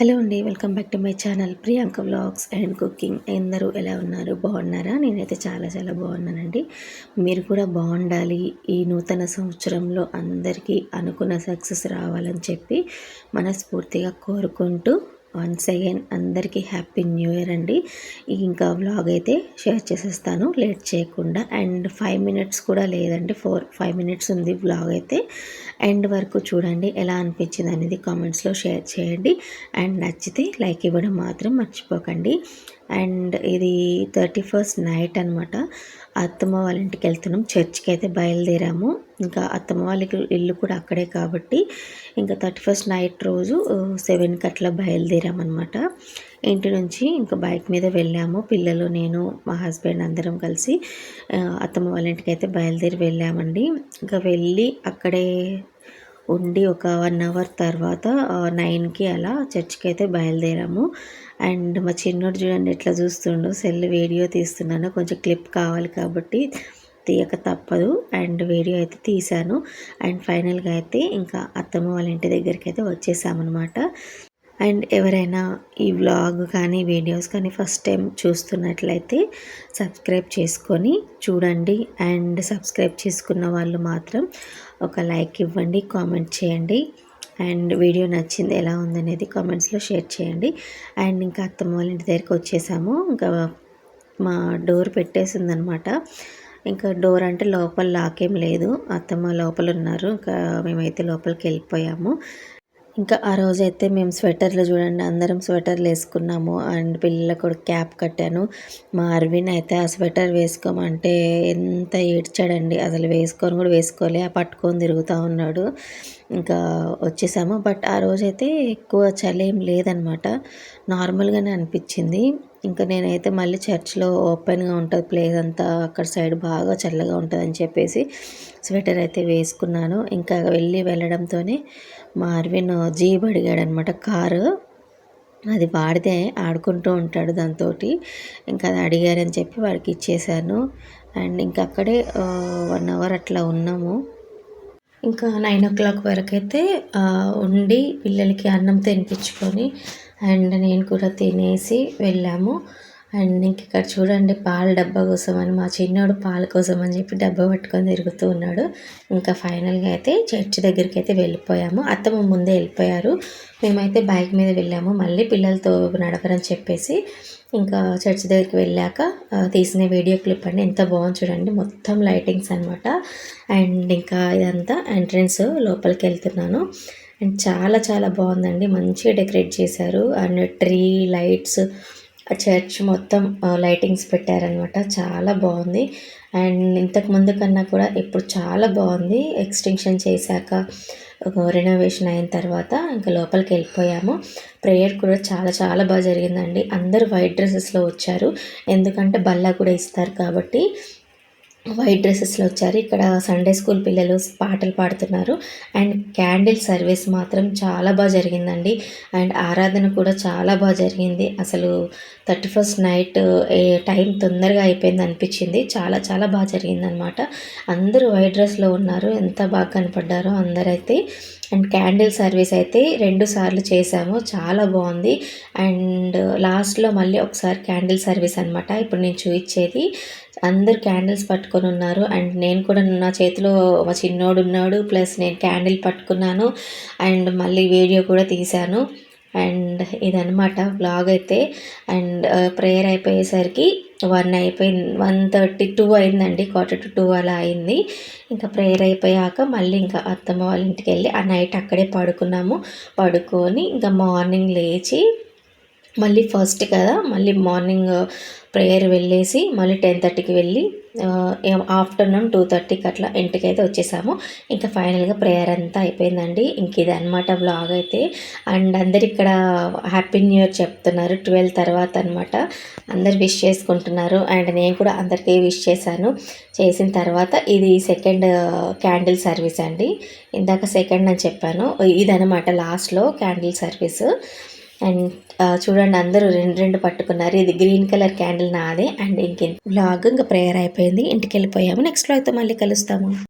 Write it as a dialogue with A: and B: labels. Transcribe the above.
A: Hello అండి welcome back to my channel Priyanka vlogs and cooking. అందరూ ఎలా ఉన్నారు? బాగున్నారా? నేనైతే చాలా చాలా బాగున్నానండి. మీరు కూడా బాగుండాలి. ఈ నూతన సంవత్సరంలో అందరికీ అనుకున్న సక్సెస్ రావాలని చెప్పి మనస్ఫూర్తిగా కోరుకుంటూ వన్స్ అగైన్ అందరికీ హ్యాపీ న్యూ ఇయర్ అండి. ఇంకా వ్లాగ్ అయితే షేర్ చేసేస్తాను. లేట్ చేయకుండా. అండ్ ఫైవ్ మినిట్స్ కూడా లేదండి. ఫోర్ ఫైవ్ మినిట్స్ ఉంది వ్లాగ్ అయితే. ఎండ్ వరకు చూడండి. ఎలా అనిపించింది అనేది కామెంట్స్లో షేర్ చేయండి. అండ్ నచ్చితే లైక్ ఇవ్వడం మాత్రం మర్చిపోకండి. అండ్ ఇది థర్టీ ఫస్ట్ నైట్ అనమాట అత్తమ్మ వాళ్ళ ఇంటికి వెళ్తున్నాం. చర్చ్కి అయితే బయలుదేరాము. ఇంకా అత్తమ్మ వాళ్ళకి ఇల్లు కూడా అక్కడే కాబట్టి ఇంకా థర్టీ ఫస్ట్ నైట్ రోజు సెవెన్కి అట్లా బయలుదేరామన్నమాట ఇంటి నుంచి ఇంకా బైక్ మీద వెళ్ళాము. పిల్లలు నేను మా హస్బెండ్ అందరం కలిసి అత్తమ్మ వాళ్ళ ఇంటికి అయితే బయలుదేరి వెళ్ళామండి. ఇంకా వెళ్ళి అక్కడే ఉండి ఒక వన్ అవర్ తర్వాత నైన్కి అలా చర్చ్కి అయితే బయలుదేరాము. అండ్ మా చిన్నోడు చూడండి ఎట్లా చూస్తుండో సెల్ వీడియో తీస్తున్నాను. కొంచెం క్లిప్ కావాలి కాబట్టి తీయక తప్పదు. అండ్ వీడియో అయితే తీశాను. అండ్ ఫైనల్గా అయితే ఇంకా అత్తమ్మ వాళ్ళ ఇంటి దగ్గరికి అయితే వచ్చేసామన్నమాట. అండ్ ఎవరైనా ఈ వ్లాగ్ కానీ వీడియోస్ కానీ ఫస్ట్ టైం చూస్తున్నట్లయితే సబ్స్క్రైబ్ చేసుకొని చూడండి. అండ్ సబ్స్క్రైబ్ చేసుకున్న వాళ్ళు మాత్రం ఒక లైక్ ఇవ్వండి కామెంట్ చేయండి. అండ్ వీడియో నచ్చింది ఎలా ఉందనేది కామెంట్స్లో షేర్ చేయండి. అండ్ ఇంకా అత్తమ్మ వాళ్ళ ఇంటి దగ్గరికి వచ్చేసాము. ఇంకా మా డోర్ పెట్టేసిందనమాట. ఇంకా డోర్ అంటే లోపల లాకేం లేదు. అత్తమ్మ లోపల ఉన్నారు ఇంకా మేమైతే లోపలికి వెళ్ళిపోయాము. ఇంకా ఆ రోజు అయితే మేము స్వెటర్లు చూడండి అందరం స్వెటర్లు వేసుకున్నాము. అండ్ పిల్లలకు కూడా క్యాప్ కట్టాను. మా అరవిన్ అయితే ఆ స్వెటర్ వేసుకోమంటే ఎంత ఏడ్చాడండి. అసలు వేసుకొని కూడా వేసుకోలే పట్టుకొని తిరుగుతూ ఉన్నాడు. ఇంకా వచ్చేసాము. బట్ ఆ రోజైతే ఎక్కువ చలి ఏం లేదనమాట. నార్మల్గానే అనిపించింది. ఇంకా నేనైతే మళ్ళీ చర్చ్లో ఓపెన్గా ఉంటుంది ప్లేస్ అంతా అక్కడ సైడ్ బాగా చల్లగా ఉంటుంది అని చెప్పేసి స్వెటర్ అయితే వేసుకున్నాను. ఇంకా వెళ్ళి వెళ్ళడంతోనే మా అరవిన్ జీబ్ అడిగాడు అనమాట కారు అది వాడితే ఆడుకుంటూ ఉంటాడు దాంతో ఇంకా అది అడిగారని చెప్పి వాడికి ఇచ్చేసాను. అండ్ ఇంకా అక్కడే వన్ అవర్ అట్లా ఉన్నాము. ఇంకా నైన్ ఓ క్లాక్ వరకు అయితే ఉండి పిల్లలకి అన్నం తినిపించుకొని అండ్ నేను కూడా తినేసి వెళ్ళాము. అండ్ ఇంక ఇక్కడ చూడండి పాల డబ్బా కోసం అని మా చిన్నోడు పాల కోసం అని చెప్పి డబ్బా పట్టుకొని తిరుగుతూ ఉన్నాడు. ఇంకా ఫైనల్గా అయితే చర్చ్ దగ్గరికి అయితే వెళ్ళిపోయాము అత్తమ్మ ముందే వెళ్ళిపోయారు. మేమైతే బైక్ మీద వెళ్ళాము. మళ్ళీ పిల్లలతో నడపరని చెప్పేసి ఇంకా చర్చ్ దగ్గరికి వెళ్ళాక తీసిన వీడియో క్లిప్ అండి. ఎంత బాగుంది చూడండి. మొత్తం లైటింగ్స్ అనమాట అండ్ ఇంకా ఇదంతా ఎంట్రన్స్ లోపలికి వెళ్తున్నాను. అండ్ చాలా చాలా బాగుందండి. మంచిగా డెకరేట్ చేశారు. అండ్ ట్రీ లైట్స్ చర్చ్ మొత్తం లైటింగ్స్ పెట్టారనమాట చాలా బాగుంది. అండ్ ఇంతకు ముందు కన్నా కూడా ఇప్పుడు చాలా బాగుంది. ఎక్స్టెన్షన్ చేశాక రెనోవేషన్ అయిన తర్వాత ఇంకా లోపలికి వెళ్ళిపోయాము. ప్రేయర్ కూడా చాలా చాలా బాగా జరిగిందండి. అందరూ వైట్ డ్రెస్సెస్లో వచ్చారు. ఎందుకంటే బల్లా కూడా ఇస్తారు కాబట్టి వైట్ డ్రెస్సెస్లో వచ్చారు. ఇక్కడ సండే స్కూల్ పిల్లలు పాటలు పాడుతున్నారు. అండ్ క్యాండిల్ సర్వీస్ మాత్రం చాలా బాగా జరిగిందండి. అండ్ ఆరాధన కూడా చాలా బాగా జరిగింది. అసలు థర్టీ ఫస్ట్ నైట్ టైం తొందరగా అయిపోయింది అనిపించింది. చాలా చాలా బాగా జరిగిందనమాట. అందరూ వైట్ డ్రెస్లో ఉన్నారు. ఎంత బాగా కనపడ్డారో అందరైతే. అండ్ క్యాండిల్ సర్వీస్ అయితే రెండు సార్లు చేసాము చాలా బాగుంది. అండ్ లాస్ట్లో మళ్ళీ ఒకసారి క్యాండిల్ సర్వీస్ అనమాట ఇప్పుడు నేను చూపించేది. అందరు క్యాండిల్స్ పట్టుకొని పట్టుకొని ఉన్నారు అండ్ నేను కూడా నా చేతిలో మా చిన్నోడు ఉన్నాడు. ప్లస్ నేను క్యాండిల్ పట్టుకున్నాను. అండ్ మళ్ళీ వీడియో కూడా తీశాను. అండ్ ఇదనమాట బ్లాగ్ అయితే. అండ్ ప్రేయర్ అయిపోయేసరికి వన్ అయిపోయింది. వన్ థర్టీ టూ అయిందండి. క్వార్టర్ టు టూ అలా అయింది. ఇంకా ప్రేయర్ అయిపోయాక మళ్ళీ ఇంకా అత్తమ్మ వాళ్ళ ఇంటికి వెళ్ళి ఆ నైట్ అక్కడే పడుకున్నాము. పడుకొని ఇంకా మార్నింగ్ లేచి మళ్ళీ ఫస్ట్ కదా మళ్ళీ మార్నింగ్ ప్రేయర్ uh, వెళ్ళేసి మళ్ళీ టెన్ థర్టీకి వెళ్ళి ఆఫ్టర్నూన్ టూ థర్టీకి అట్లా ఇంటికి అయితే వచ్చేసాము. ఇంకా ఫైనల్గా ప్రేయర్ అంతా అయిపోయిందండి. ఇంక ఇది అనమాట బ్లాగ్ అయితే. అండ్ అందరు ఇక్కడ హ్యాపీ న్యూ ఇయర్ చెప్తున్నారు. ట్వెల్వ్ తర్వాత అనమాట అందరు విష్ చేసుకుంటున్నారు. అండ్ నేను కూడా అందరికీ విష్ చేశాను. చేసిన తర్వాత ఇది సెకండ్ క్యాండిల్ సర్వీస్ అండి. ఇందాక సెకండ్ అని చెప్పాను. ఇదనమాట లాస్ట్లో క్యాండిల్ సర్వీస్ అండ్ చూడండి అందరూ రెండు రెండు పట్టుకున్నారు. ఇది గ్రీన్ కలర్ క్యాండిల్ నాదే. అండ్ ఇంకే. బ్లాగ్ ఇంకా ప్రేయర్ అయిపోయింది. ఇంటికి వెళ్ళిపోయాము నెక్స్ట్లో అయితే మళ్ళీ కలుస్తాము.